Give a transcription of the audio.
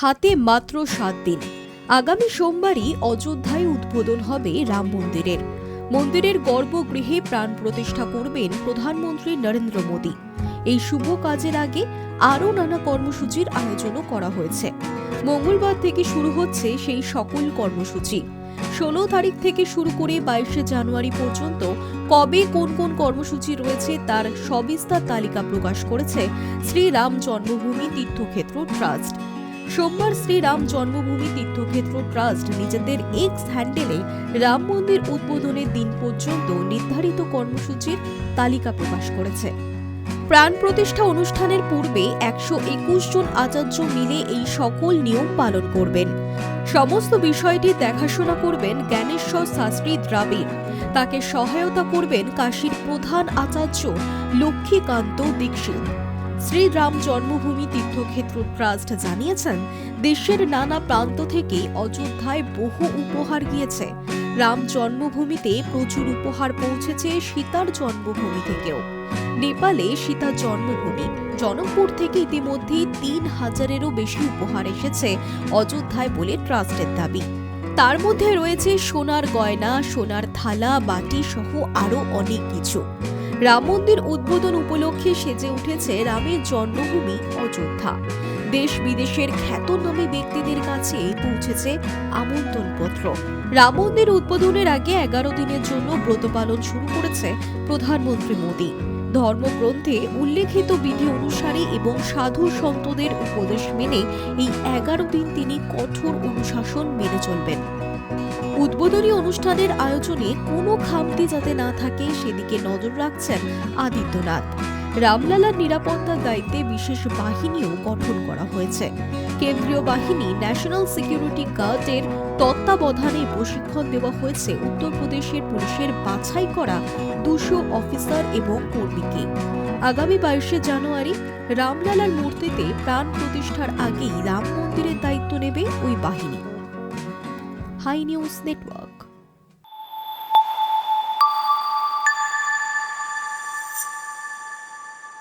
হাতে মাত্র সাত দিন। আগামী সোমবারই অযোধ্যায় উদ্বোধন হবে রাম মন্দিরের। মন্দিরের গর্ভগৃহে প্রাণ প্রতিষ্ঠা করবেন প্রধানমন্ত্রী নরেন্দ্র মোদী। এই শুভ কাজের আগে আরও নানা কর্মসূচির আয়োজনও করা হয়েছে। মঙ্গলবার থেকে শুরু হচ্ছে সেই সকল কর্মসূচি। ষোলো তারিখ থেকে শুরু করে বাইশে জানুয়ারি পর্যন্ত কবে কোন কোন কর্মসূচি রয়েছে তার সবিস্তার তালিকা প্রকাশ করেছে শ্রীরাম জন্মভূমি তীর্থক্ষেত্র ট্রাস্ট। সোমবার শ্রীরাম জন্মভূমি তীর্থক্ষেত্র ট্রাস্ট নিজেদের এক্স হ্যান্ডেলে রাম মন্দির উদ্বোধনের দিন পর্যন্ত নির্ধারিত কর্মসূচির তালিকা প্রকাশ করেছে। প্রাণ প্রতিষ্ঠা অনুষ্ঠানের পূর্বে একশো একুশ জন আচার্য মিলে এই সকল নিয়ম পালন করবেন। সমস্ত বিষয়টি দেখাশোনা করবেন জ্ঞানেশ্বর শাস্ত্রী দ্রাবিড়। তাকে সহায়তা করবেন কাশীর প্রধান আচার্য লক্ষ্মীকান্ত দীক্ষিত। শ্রীরাম জন্মভূমি তীর্থক্ষেত্র ট্রাস্ট জানিয়েছেন, দেশের নানা প্রান্ত থেকে অযোধ্যায় বহু উপহার গিয়েছে। রাম জন্মভূমিতে প্রচুর উপহার পৌঁছেছে সীতার জন্মভূমি থেকেও। নেপালে সীতার জন্মভূমি। জনকপুর থেকে ইতিমধ্যেই তিন হাজারেরও বেশি উপহার এসেছে অযোধ্যায় বলে ট্রাস্টের দাবি। তার মধ্যে রয়েছে সোনার গয়না, সোনার থালা, বাটি সহ আরও অনেক কিছু। রাম মন্দির উদ্বোধন উপলক্ষে সেজে উঠেছে রামের জন্মভূমি অযোধ্যা। দেশ বিদেশের খ্যাতনামী ব্যক্তিদের কাছে পৌঁছেছে আমন্ত্রণপত্র। রাম মন্দির উদ্বোধনের আগে এগারো দিনের জন্য ব্রত পালন শুরু করেছে প্রধানমন্ত্রী মোদী। ধর্মগ্রন্থে উল্লেখিত বিধি অনুসারে এবং সাধু সন্তদের উপদেশ মেনে এই এগারো দিন তিনি কঠোর অনুশাসন মেনে চলবেন। উদ্বোধনী অনুষ্ঠানের আয়োজনে কোনো খামতি যাতে না থাকে, সেদিকে নজর রাখছেন আদিত্যনাথ। রামলালার নিরাপত্তার দায়িত্বে বিশেষ বাহিনীও গঠন করা হয়েছে। কেন্দ্রীয় বাহিনী ন্যাশনাল সিকিউরিটি গার্ডের তত্ত্বাবধানে প্রশিক্ষণ দেওয়া হয়েছে উত্তরপ্রদেশের পুলিশের বাছাই করা দুশো অফিসার এবং কর্মীকে। আগামী বাইশে জানুয়ারি রামলালার মূর্তিতে প্রাণ প্রতিষ্ঠার আগেই রাম মন্দিরের দায়িত্ব নেবে ওই বাহিনী। Hi news network.